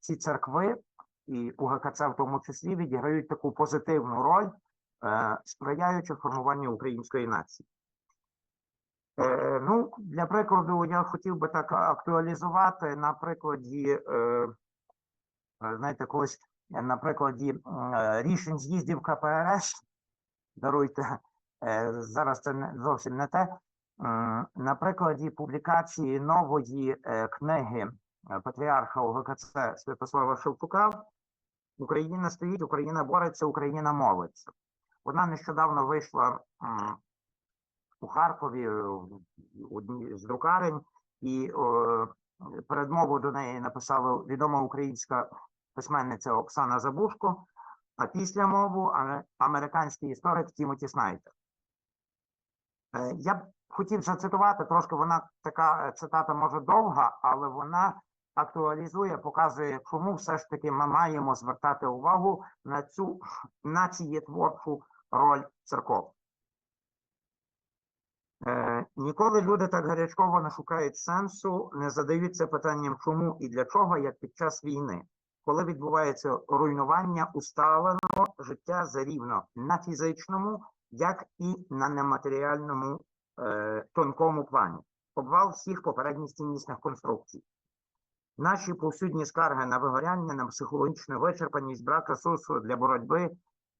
ці церкви і УГКЦ в тому числі відіграють таку позитивну роль, е, сприяючи формуванню української нації. Е, ну, для прикладу, я хотів би так актуалізувати на прикладі, е, е, знаєте, колись е, на прикладі е, рішень з'їздів КПРС. Даруйте, е, зараз це не зовсім не те. М, На прикладі публікації нової е, книги е, патріарха ОГКЦ Святослава Шевчука Україна стоїть, Україна бореться, Україна молиться. Вона нещодавно вийшла у Харкові е, з друкарень, і е, передмову до неї написала відома українська письменниця Оксана Забушко, а після мову американський історик Тімоті Снайдер. Е, Я б хотів зацитувати, трошки вона така е, цитата може довга, але вона актуалізує, показує, чому все ж таки ми маємо звертати увагу на цю націєтворчу роль церков. Е, ніколи люди так гарячково не шукають сенсу, не задаються питанням, чому і для чого, як під час війни, коли відбувається руйнування усталеного життя зарівно на фізичному, як і на нематеріальному е, тонкому плані. Обвал всіх попередніх ціннісних конструкцій. Наші повсюдні скарги на вигоряння, на психологічну вичерпаність, брак ресурсу для боротьби,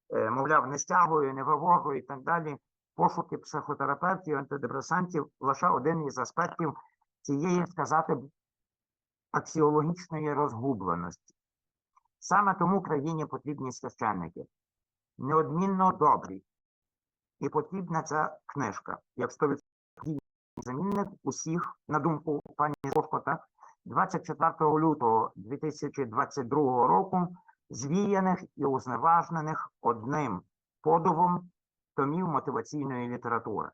е, мовляв, не стягую, не вивожу і так далі. Пошуки психотерапевтів, антидепресантів лише один із аспектів цієї, сказати, аксіологічної розгубленості. Саме тому країні потрібні священники, неодмінно добрі. І потрібна ця книжка, як 100% замінник усіх, на думку пані Зошкота, 24 лютого 2022 року звіяних і узневажнених одним подувом томів мотиваційної літератури.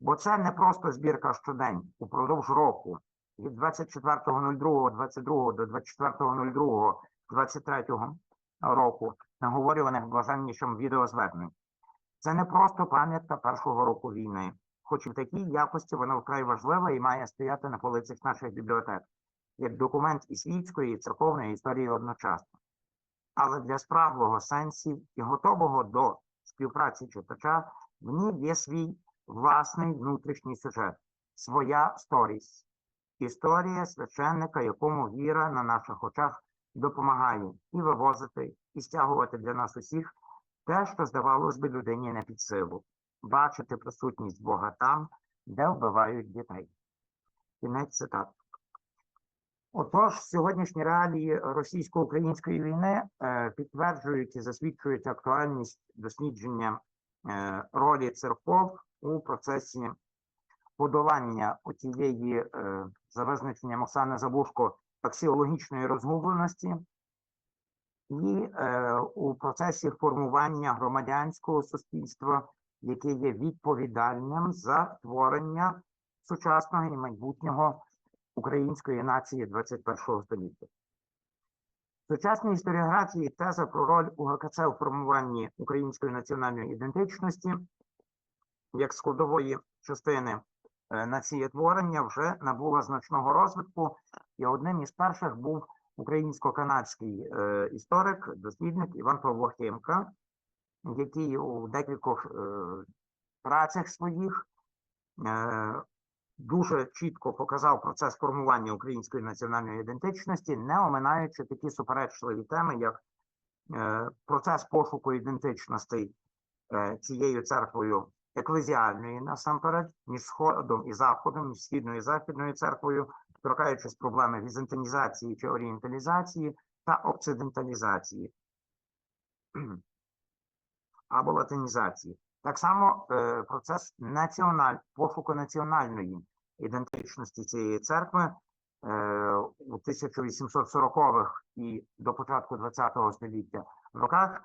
Бо це не просто збірка щодень упродовж року від 24.02.22 до 24.02.23 року, наговорюваних блаженнішим відеозвернень. Це не просто пам'ятка першого року війни, хоч і в такій якості вона вкрай важлива і має стояти на полицях наших бібліотек, як документ і світської, і церковної історії одночасно. Але для справного сенсів і готового до співпраці читача в ній є свій власний внутрішній сюжет, своя сторіс. Історія священника, якому віра на наших очах допомагає і вивозити, і стягувати для нас усіх те, що здавалось би людині не під силу, бачити присутність Бога там, де вбивають дітей. Кінець цитати. Отож, сьогоднішні реалії російсько-української війни е, підтверджують і засвідчують актуальність дослідження е, ролі церков у процесі подолання отієї, е, за визначенням Оксани Забушко, аксіологічної розгубленості і у процесі формування громадянського суспільства, яке є відповідальним за творення сучасного і майбутнього української нації 21 століття. В сучасній історіографії теза про роль УГКЦ у формуванні української національної ідентичності як складової частини е, націєтворення вже набула значного розвитку, і одним із перших був українсько-канадський е, історик, дослідник Іван Павло Химка, який у декількох е, працях своїх дуже чітко показав процес формування української національної ідентичності, не оминаючи такі суперечливі теми, як е, процес пошуку ідентичностей е, цією церквою еклезіальної насамперед, між Сходом і Заходом, між Східною і Західною церквою, торкаючись проблеми візантинізації чи орієнталізації та окциденталізації або латинізації. Так само е, процес національ, пошуку національної ідентичності цієї церкви е, у 1840-х і до початку ХХ століття роках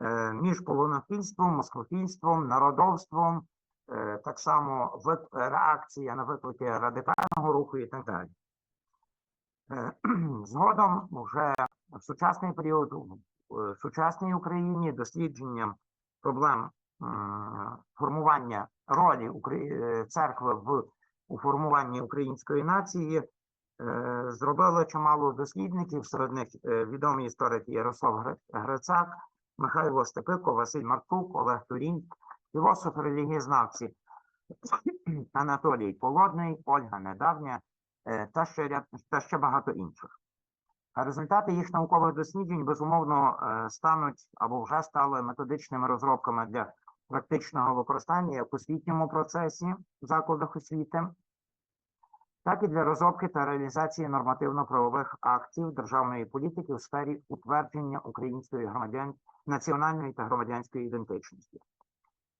е, між полонофільством, москофільством, народовством, е, так само реакція на виклики радикального руху і так далі. Е, Згодом вже в сучасний період в е, сучасній Україні дослідженням проблем формування ролі е, церкви в у формуванні української нації Е, Зробили чимало дослідників, серед них е, відомі історики Ярослав Грицак, Михайло Степико, Василь Маркук, Олег Турін, філософи релігієзнавці Анатолій Полодний, Ольга Недавня е, та ще, ряд, та ще багато інших. А результати їх наукових досліджень, безумовно, е, стануть або вже стали методичними розробками для практичного використання як у освітньому процесі в закладах освіти, так і для розробки та реалізації нормативно-правових актів державної політики у сфері утвердження української громадян національної та громадянської ідентичності.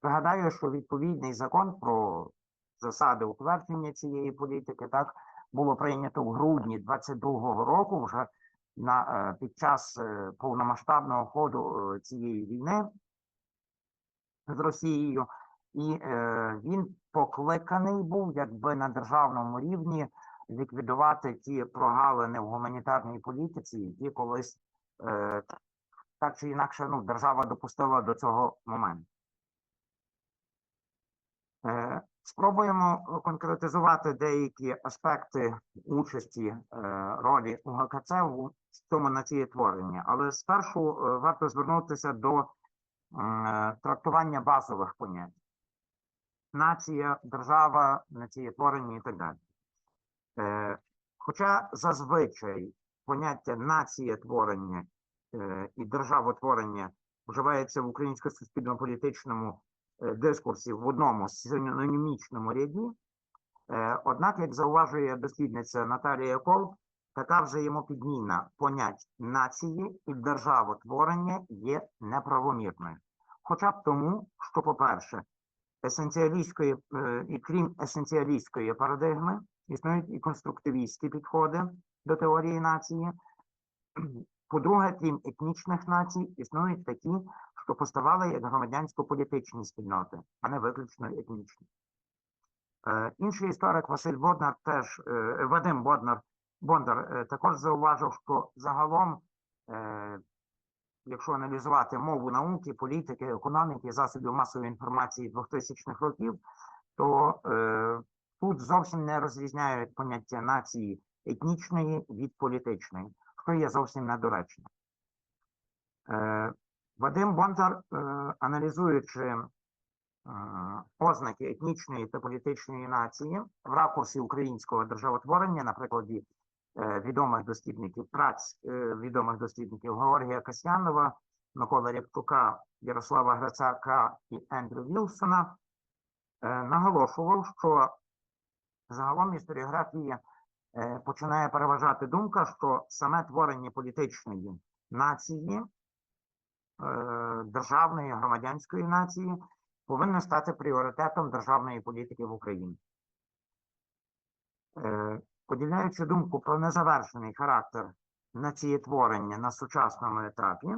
Пригадаю, що відповідний закон про засади утвердження цієї політики так було прийнято в грудні 22-го року, вже на е, під час е, повномасштабного ходу е, цієї війни з Росією, і е, він покликаний був якби на державному рівні ліквідувати ті прогалини в гуманітарній політиці, які колись е, так чи інакше ну, держава допустила до цього моменту. Е, Спробуємо конкретизувати деякі аспекти участі е, ролі УГКЦ у цьому націєтворенні, але спершу е, варто звернутися до трактування базових понять: нація, держава, націєтворення і так далі. Е, Хоча зазвичай поняття націєтворення е, і державотворення вживається в українсько-суспільно-політичному е, дискурсі в одному синонімічному ряді. Е, Однак, як зауважує дослідниця Наталія Колб, така взаємопідміна понять нації і державотворення є неправомірною. Хоча б тому, що, по-перше, есенціалістської, е, і крім есенціалістської парадигми, існують і конструктивістські підходи до теорії нації. По-друге, крім етнічних націй, існують такі, що поставали як громадянсько-політичні спільноти, а не виключно етнічні. Е, Інший історик Василь Боднар теж е, Вадим Боднар Бондар е, також зауважив, що загалом, е, якщо аналізувати мову науки, політики, економіки, засобів масової інформації 2000-х років, то е, тут зовсім не розрізняють поняття нації етнічної від політичної, що є зовсім недоречно. Е, Вадим Бондар, аналізуючи ознаки етнічної та політичної нації в ракурсі українського державотворення, на прикладі е, відомих дослідників праць е, відомих дослідників Георгія Касьянова, Миколи Рябчука, Ярослава Грицака і Ендрю Вілсона, е, наголошував, що загалом історіографії е, починає переважати думка, що саме творення політичної нації, е, державної громадянської нації повинно стати пріоритетом державної політики в Україні. Поділяючи думку про незавершений характер націєтворення на сучасному етапі,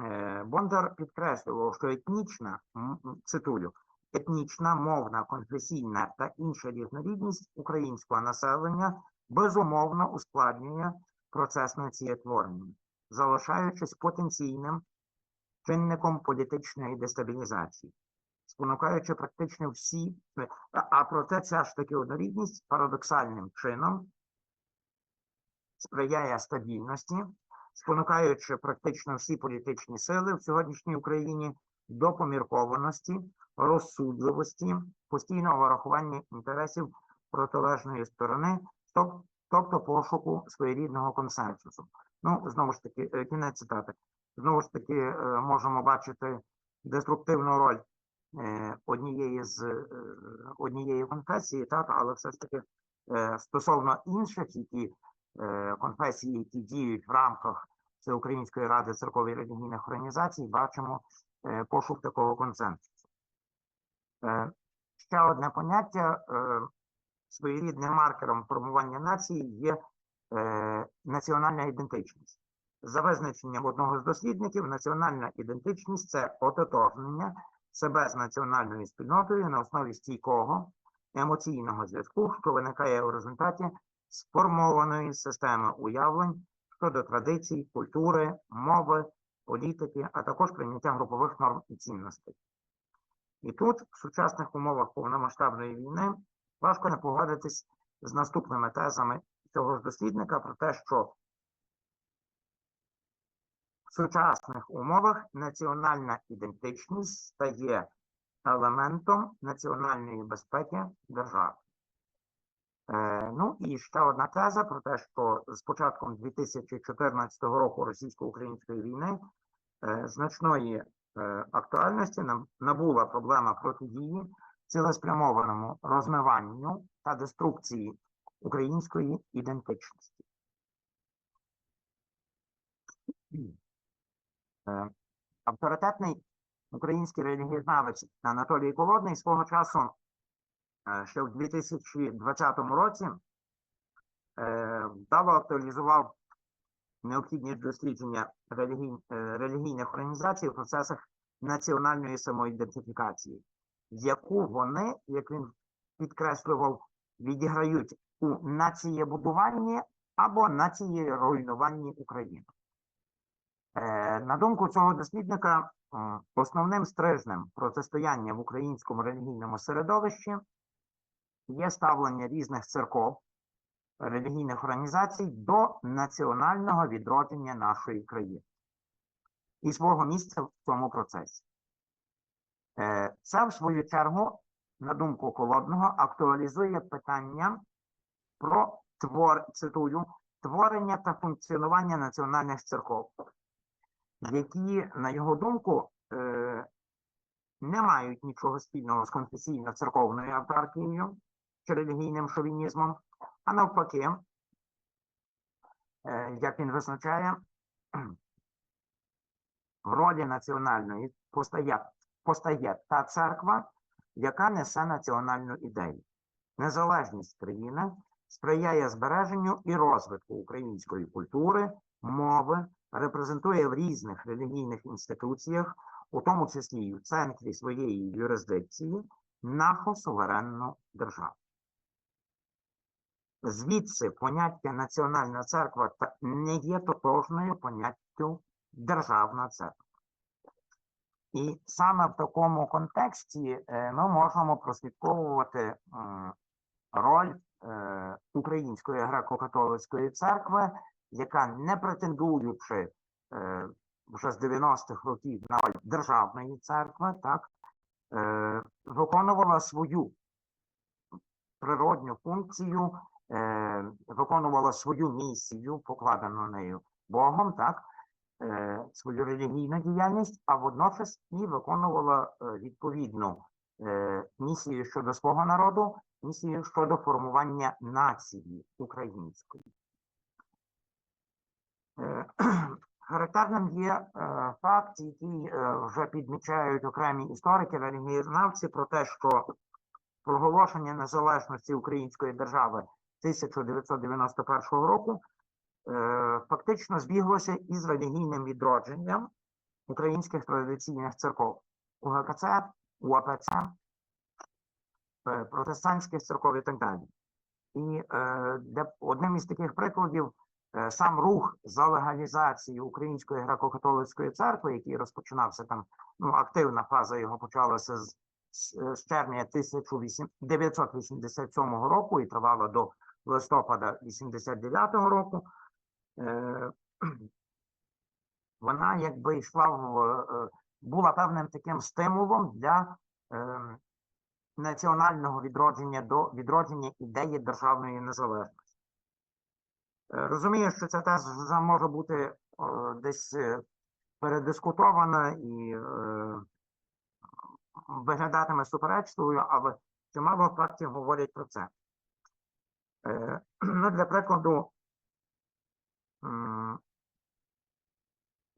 е, Бондар підкреслював, що етнічна, цитую, етнічна, мовна, конфесійна та інша різнорідність українського населення безумовно ускладнює процес націєтворення, залишаючись потенційним чинником політичної дестабілізації спонукаючи практично всі, а- проте ця ж таки однорідність парадоксальним чином сприяє стабільності, спонукаючи практично всі політичні сили в сьогоднішній Україні до поміркованості, розсудливості, постійного врахування інтересів протилежної сторони, тобто пошуку своєрідного консенсусу. Ну, знову ж таки, е, кінець цитати. Знову ж таки, е, можемо бачити деструктивну роль однієї з е, однієї конфесії, так, але все ж таки е, стосовно інших, які е, конфесії, які діють в рамках Всеукраїнської ради церков релігійних організацій, бачимо е, пошук такого консенсусу. Е, Ще одне поняття е, своєрідним маркером формування нації є е, національна ідентичність. За визначенням одного з дослідників, національна ідентичність це ототожнення себе з національною спільнотою на основі стійкого емоційного зв'язку, що виникає у результаті сформованої системи уявлень щодо традицій, культури, мови, політики, а також прийняття групових норм і цінностей. І тут, в сучасних умовах повномасштабної війни, важко не погодитись з наступними тезами цього ж дослідника про те, що в сучасних умовах національна ідентичність стає елементом національної безпеки держави. Е, ну і ще одна теза про те, що з початком 2014 року російсько-української війни е, значної е, актуальності набула проблема протидії цілеспрямованому розмиванню та деструкції української ідентичності. Е, Авторитетний український релігієзнавець Анатолій Колодний свого часу е, ще в 2020 році е, вдало актуалізував необхідність дослідження релігій- релігійних організацій в процесах національної самоідентифікації, яку вони, як він підкреслював, відіграють у націєбудуванні або націєруйнуванні України. Е, На думку цього дослідника, основним стрижнем протистояння в українському релігійному середовищі є ставлення різних церков, релігійних організацій до національного відродження нашої країни і свого місця в цьому процесі. Е, Це, в свою чергу, на думку Холодного, актуалізує питання про твор, цитую, творення та функціонування національних церков, які, на його думку, е, не мають нічого спільного з конфесійно-церковною автаркією чи релігійним шовінізмом, а навпаки, е, як він визначає, в ролі національної постає, постає та церква, яка несе національну ідею. Незалежність країни сприяє збереженню і розвитку української культури, мови, репрезентує в різних релігійних інституціях, у тому числі і в центрі своєї юрисдикції, нашу суверенну державу. Звідси поняття національна церква не є тотожною поняттю державна церква. І саме в такому контексті е, ми можемо прослідковувати роль е, Української греко-католицької церкви, яка, не претендуючи е, вже з 90-х років на державної церкви, так, е, виконувала свою природню функцію, е, виконувала свою місію, покладену нею Богом, так, е, свою релігійну діяльність, а водночас і виконувала е, відповідну е, місію щодо свого народу, місію щодо формування нації української. Е, Характерним є е, факт, який е, вже підмічають окремі історики, релігієзнавці, про те, що проголошення незалежності української держави 1991 року фактично збіглося із релігійним відродженням українських традиційних церков УГКЦ, УАПЦ, е, протестантських церков і так далі. І е, де одним із таких прикладів сам рух за легалізацію Української греко-католицької церкви, який розпочинався там, ну, активна фаза його почалася з, з, е, з червня 1987 року і тривала до листопада 89-го року. Е, вона якби йшла в е, була певним таким стимулом для е, національного відродження до відродження ідеї державної незалежності. Е, Розумію, що ця теза може бути е, десь е, передискутована і виглядатиме суперечливою, але чимало фактів говорять про це. Ну, для прикладу,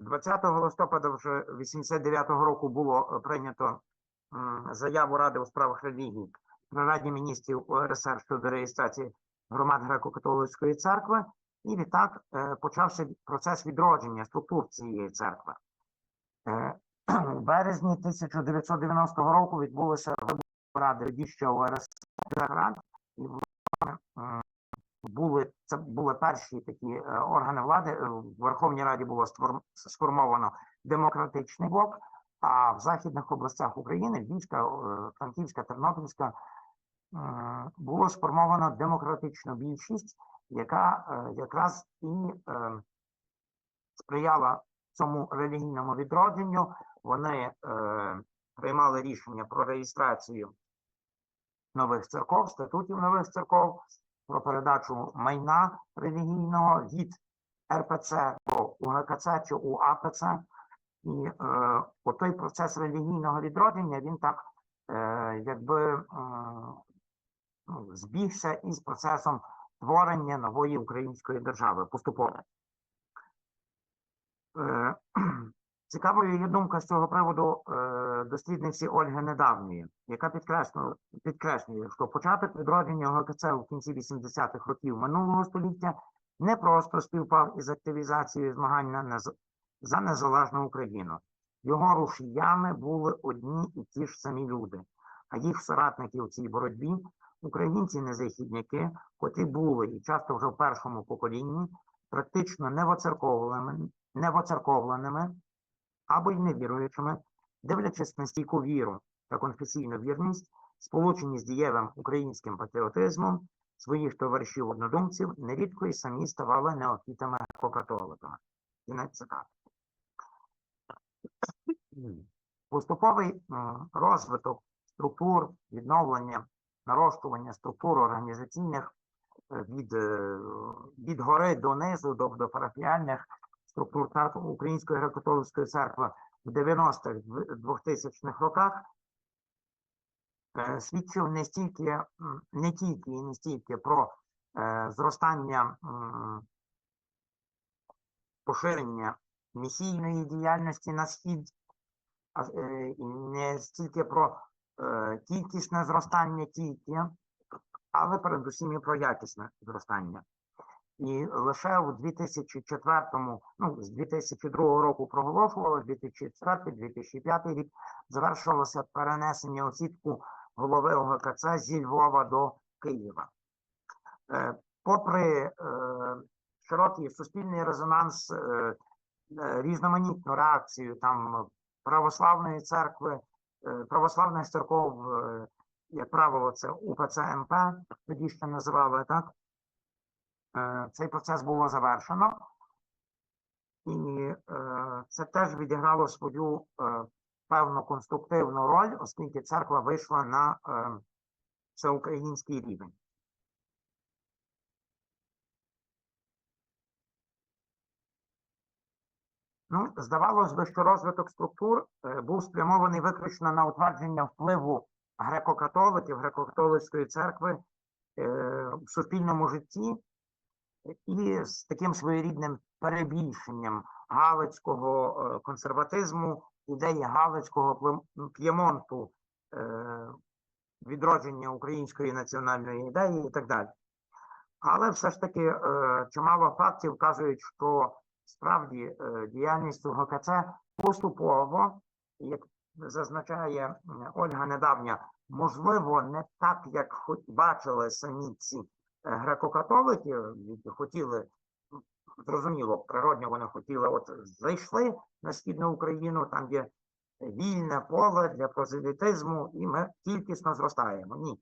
20 листопада вже 89-го року було прийнято заяву Ради у справах релігій при Раді міністрів УРСР щодо реєстрації громад греко-католицької церкви, і відтак е, почався процес відродження структур цієї церкви. Е, У березні 1990 року відбулися Ради Радіща Рад, і були це були перші такі е, органи влади. В Верховній Раді було сформовано демократичний блок, а в західних областях України Львівська, Франківська, Тернопільська було сформовано демократичну більшість, яка е, якраз і е, сприяла цьому релігійному відродженню. Вони е, приймали рішення про реєстрацію нових церков, статутів нових церков, про передачу майна релігійного від РПЦ до УГКЦ чи УАПЦ. І е, отой процес релігійного відродження він так е, якби е, збігся із процесом творення нової української держави поступово. Е, Цікавою є думка з цього приводу е, дослідниці Ольги Недавньої, яка підкреслює, що початок відродження ОГКЦ у кінці 80-х років минулого століття не просто співпав із активізацією змагань за незалежну Україну. Його рушіями були одні і ті ж самі люди, а їх соратники у цій боротьбі українці-незахідняки, котрі були і часто вже в першому поколінні практично невоцерковленими, або й невіруючими, дивлячись на стійку віру та конфесійну вірність, сполучені з дієвим українським патріотизмом своїх товаришів-однодумців, нерідко й самі ставали неофітами греко-католиками. Кінець цитати. Поступовий розвиток структур, відновлення, нарощування структур організаційних е, від, е, від гори до низу, до, до парафіальних структур Української греко-католицької церкви в 90-х, 2000-х роках е, свідчив не стільки, не тільки і не стільки про зростання поширення місійної діяльності на схід, а, не стільки про кількісне зростання тільки, але передусім і про якісне зростання. І лише у 2004, ну, з 2002 року проголошували, 2004-2005 рік завершилося перенесення у сітку голови ОГКЦ зі Львова до Києва. Е, Попри е, широкий суспільний резонанс, е, е, різноманітну реакцію там православної церкви, е, православних церков, е, як правило, це УПЦ МП, тоді ще називали так. Е, Цей процес було завершено, і е, це теж відіграло свою е, певну конструктивну роль, оскільки церква вийшла на е, всеукраїнський рівень. Ну, здавалось би, що розвиток структур е, був спрямований виключно на утвердження впливу греко-католиків, греко-католицької церкви е, в суспільному житті і з таким своєрідним перебільшенням галицького е, консерватизму, ідеї галицького п'ємонту, відродження української національної ідеї і так далі. Але все ж таки чимало фактів вказують, що справді е, діяльність УГКЦ поступово, як зазначає Ольга Недавня, можливо, не так, як бачили самі ці е, греко-католики, які хотіли, зрозуміло, природньо вони хотіли, от зайшли на східну Україну, там є вільне поле для прозелітизму, і ми кількісно зростаємо. Ні.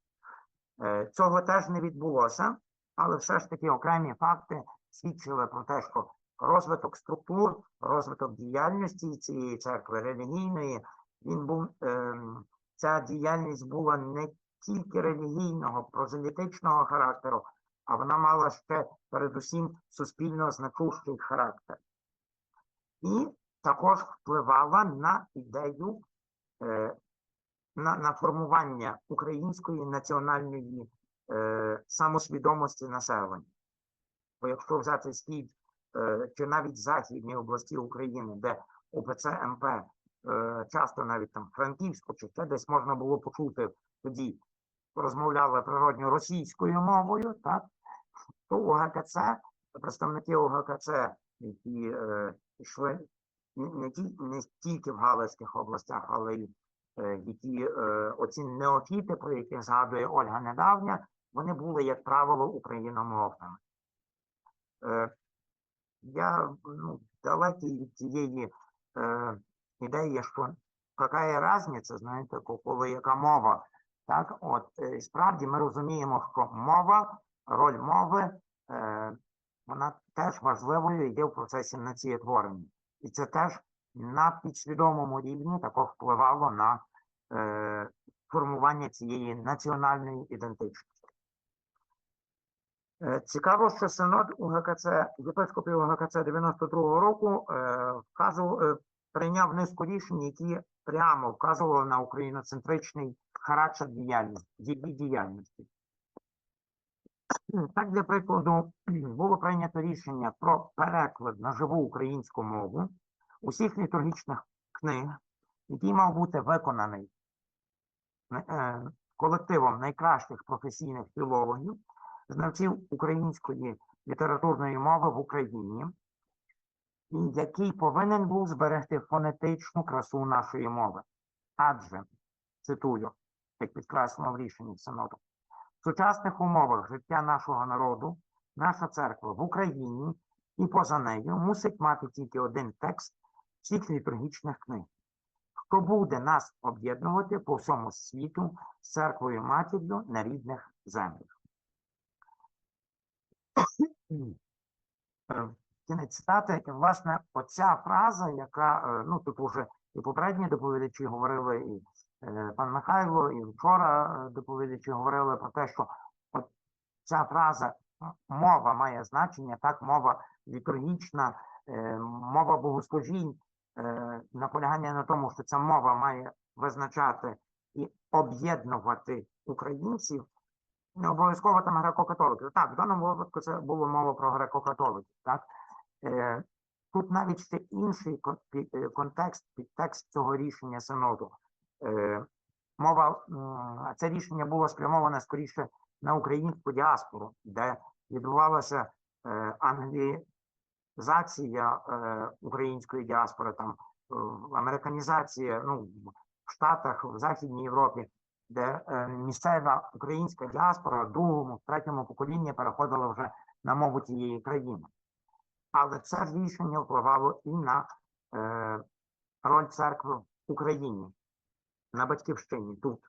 Е, Цього теж не відбулося, але все ж таки окремі факти свідчили про те, що розвиток структур, розвиток діяльності цієї церкви релігійної, він був, ем, ця діяльність була не тільки релігійного, прозелітичного характеру, а вона мала ще передусім суспільно значущий характер. І також впливала на ідею е, на, на формування української національної е, самосвідомості населення. Бо якщо взяти схід е, чи навіть західні області України, де УПЦ МП е, часто навіть там Франківську чи ще десь можна було почути тоді розмовляли природньо російською мовою, так то УГКЦ, представники УГКЦ, які е, йшли не, ті- не тільки в Галицьких областях, але й які оці неофіти, про яких згадує Ольга Недавня, вони були, як правило, україномовними. Я ну, від цієї е, ідеї, що яка різниця, знаєте, коли яка мова. Так, от справді ми розуміємо, що мова, роль мови е, вона теж важливою є в процесі націєтворення. І це теж на підсвідомому рівні також впливало на е, формування цієї національної ідентичності. Е, Цікаво, що синод УГКЦ, єпископів УГКЦ 92-го року е, вказував, е, прийняв низку рішень, які прямо вказували на україноцентричний характер діяльності, її діяльності. Так, для прикладу, було прийнято рішення про переклад на живу українську мову усіх літургічних книг, який мав бути виконаний колективом найкращих професійних філологів, знавців української літературної мови в Україні, і який повинен був зберегти фонетичну красу нашої мови. Адже, цитую, як підкреслено в рішенні Синоду, в сучасних умовах життя нашого народу, наша церква в Україні і поза нею мусить мати тільки один текст всіх літургічних книг, що буде нас об'єднувати по всьому світу з церквою матір'ю на рідних землях. Кінець цитати, власне, оця фраза, яка, е, ну, тут уже і попередні доповідачі говорили, і е, пан Михайло, і вчора е, доповідачі говорили про те, що от ця фраза мова має значення, так, мова літургічна, мова богослужінь, наполягання на тому, що ця мова має визначати і об'єднувати українців, обов'язково там греко-католиків. Так, в даному випадку це було мова про греко-католиків. Так? Е, тут навіть ще інший е, контекст, підтекст цього рішення синоду. Е, мова, це рішення було спрямоване скоріше на українську діаспору, де відбувалася англізація української діаспори, там американізація ну, в Штатах, в Західній Європі, де е, місцева українська діаспора в другому, в третьому поколінні переходила вже на мову тієї країни. Але це рішення впливало і на е, роль церкви в Україні, на батьківщині тут.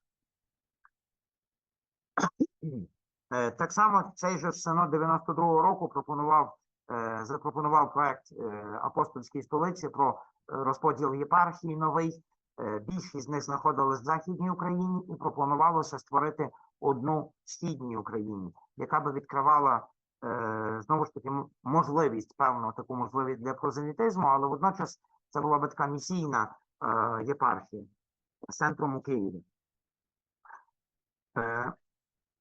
Е, так само цей же синод 92-го року пропонував, е, запропонував проект апостольській столиці про розподіл єпархії новий. Е, більшість з них знаходились в Західній Україні і пропонувалося створити одну в Східній Україні, яка би відкривала е, знову ж таки можливість, певну таку можливість для прозелітизму, але водночас це була би така місійна е, єпархія з центром у Києві.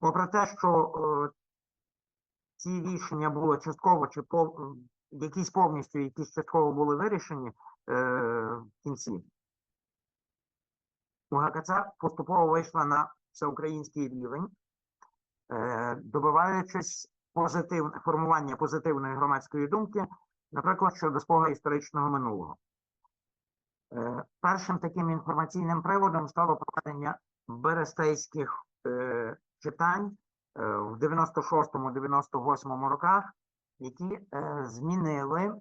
Попри те, що ці рішення були частково чи пов... якісь повністю, якісь частково були вирішені е, в кінці, УГКЦ поступово вийшла на всеукраїнський рівень, е, добиваючись позитив... формування позитивної громадської думки, наприклад, щодо свого історичного минулого. Е, Першим таким інформаційним приводом стало проведення берестейських е, читань в 96-98 роках, які змінили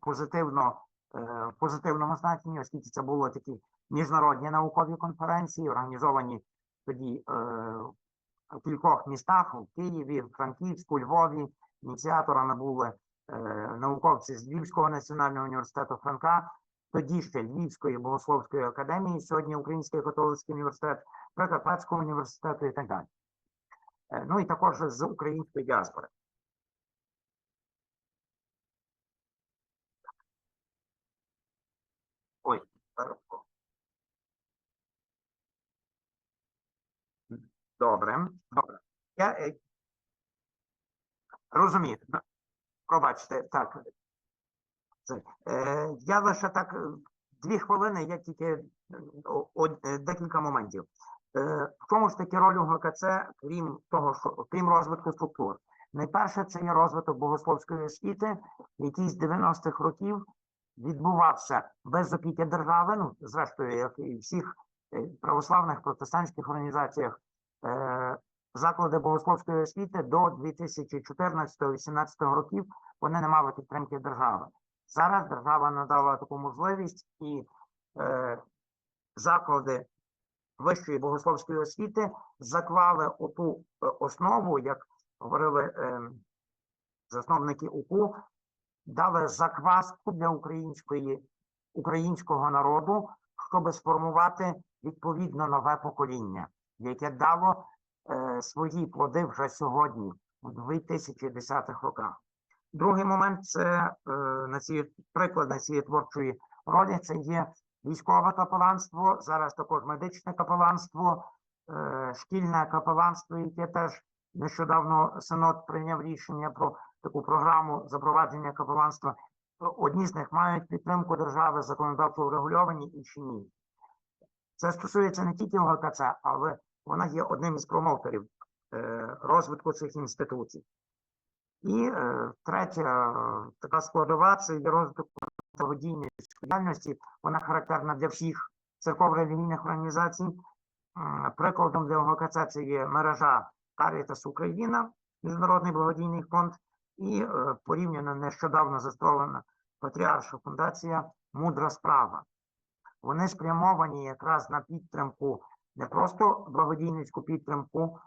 позитивно в позитивному значенні, оскільки це були такі міжнародні наукові конференції, організовані тоді е, в кількох містах у Києві, Франківську, Львові. Ініціаторами були е, науковці з Львівського національного університету Франка, тоді ще Львівської богословської академії, сьогодні Український католицький університет, Прикарпатського університету і так далі. Е, Ну і також з української діаспори. Ой, е, добре, добре. Я е, розумію. Пробачте, так. Це, е, я лише так е, дві хвилини, я тільки е, о- о- декілька моментів. Е, в чому ж таки роль УГКЦ, крім того, що крім розвитку структур? Найперше, це є розвиток богословської освіти, який з 90-х років відбувався без опіки держави, ну, зрештою, як і всіх православних протестантських організаціях, заклади богословської освіти до 2014-2018 років вони не мали підтримки держави. Зараз держава надала таку можливість і е, заклади вищої богословської освіти заклали оту е, основу, як говорили е, засновники УКУ, дали закваску для української, українського народу, щоб сформувати відповідно нове покоління, яке дало е, свої плоди вже сьогодні, у 2010-х роках. Другий момент це е, на ці приклад на цієї творчої ролі. Це є військове капеланство, зараз також медичне капеланство, е, шкільне капеланство, яке теж нещодавно синод прийняв рішення про таку програму запровадження капеланства. Одні з них мають підтримку держави законодавчо врегульовані, інші ні. Це стосується не тільки ОГКЦ, але вона є одним із промоутерів е, розвитку цих інституцій. І е, третя така складова це є розвиток благодійної діяльності. Вона характерна для всіх церковно-релігійних організацій. Прикладом для ОГКЦ це є мережа Caritas Україна, Міжнародний благодійний фонд, і е, порівняно нещодавно заснована Патріарша фундація Мудра справа. Вони спрямовані якраз на підтримку, не просто благодійницьку підтримку,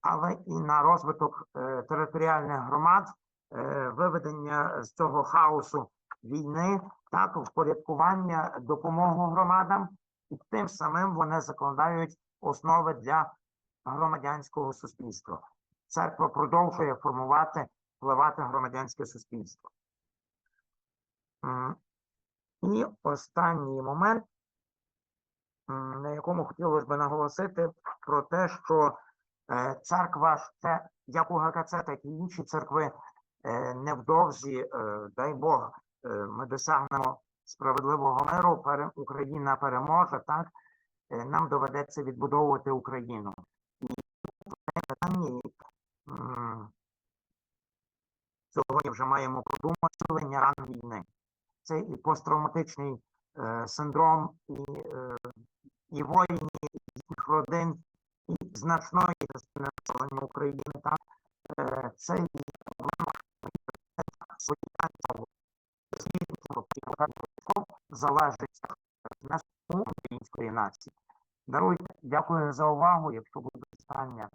але і на розвиток е, територіальних громад, е, виведення з цього хаосу війни, так впорядкування допомогу громадам, і тим самим вони закладають основи для громадянського суспільства. Церква продовжує формувати, впливати громадянське суспільство. І останній момент, на якому хотілося б наголосити про те, що е, церква як у ГКЦ, так і інші церкви е, невдовзі, е, дай Бог, ми досягнемо справедливого миру, Україна переможе, так нам доведеться відбудовувати Україну. І питання сьогодні вже маємо подумати «Силення ран війни. Це і посттравматичний е, синдром, і, е, і воїнів, їхніх родин, і значної частини населення України. Так? Е, це є проблема залежить від нас української нації. Даруйте, дякую за увагу. Якщо будуть питання,